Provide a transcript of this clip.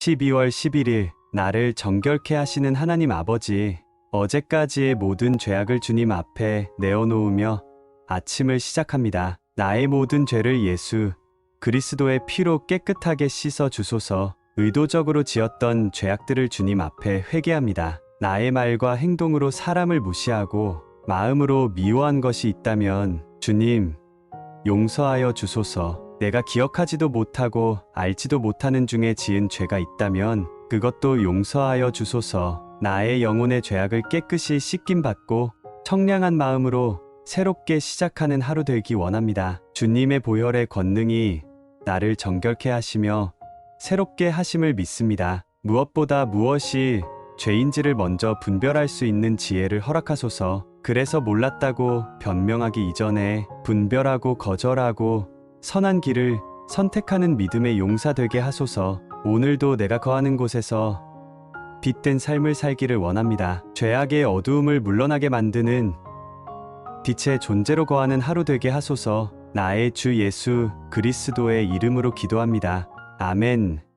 12월 11일 나를 정결케 하시는 하나님 아버지 어제까지의 모든 죄악을 주님 앞에 내어놓으며 아침을 시작합니다. 나의 모든 죄를 예수 그리스도의 피로 깨끗하게 씻어 주소서 의도적으로 지었던 죄악들을 주님 앞에 회개합니다. 나의 말과 행동으로 사람을 무시하고 마음으로 미워한 것이 있다면 주님 용서하여 주소서. 내가 기억하지도 못하고 알지도 못하는 중에 지은 죄가 있다면 그것도 용서하여 주소서. 나의 영혼의 죄악을 깨끗이 씻김 받고 청량한 마음으로 새롭게 시작하는 하루 되기 원합니다. 주님의 보혈의 권능이 나를 정결케 하시며 새롭게 하심을 믿습니다. 무엇보다 무엇이 죄인지를 먼저 분별할 수 있는 지혜를 허락하소서. 그래서 몰랐다고 변명하기 이전에 분별하고 거절하고 선한 길을 선택하는 믿음의 용사 되게 하소서. 오늘도 내가 거하는 곳에서 빛된 삶을 살기를 원합니다. 죄악의 어두움을 물러나게 만드는 빛의 존재로 거하는 하루 되게 하소서. 나의 주 예수 그리스도의 이름으로 기도합니다. 아멘.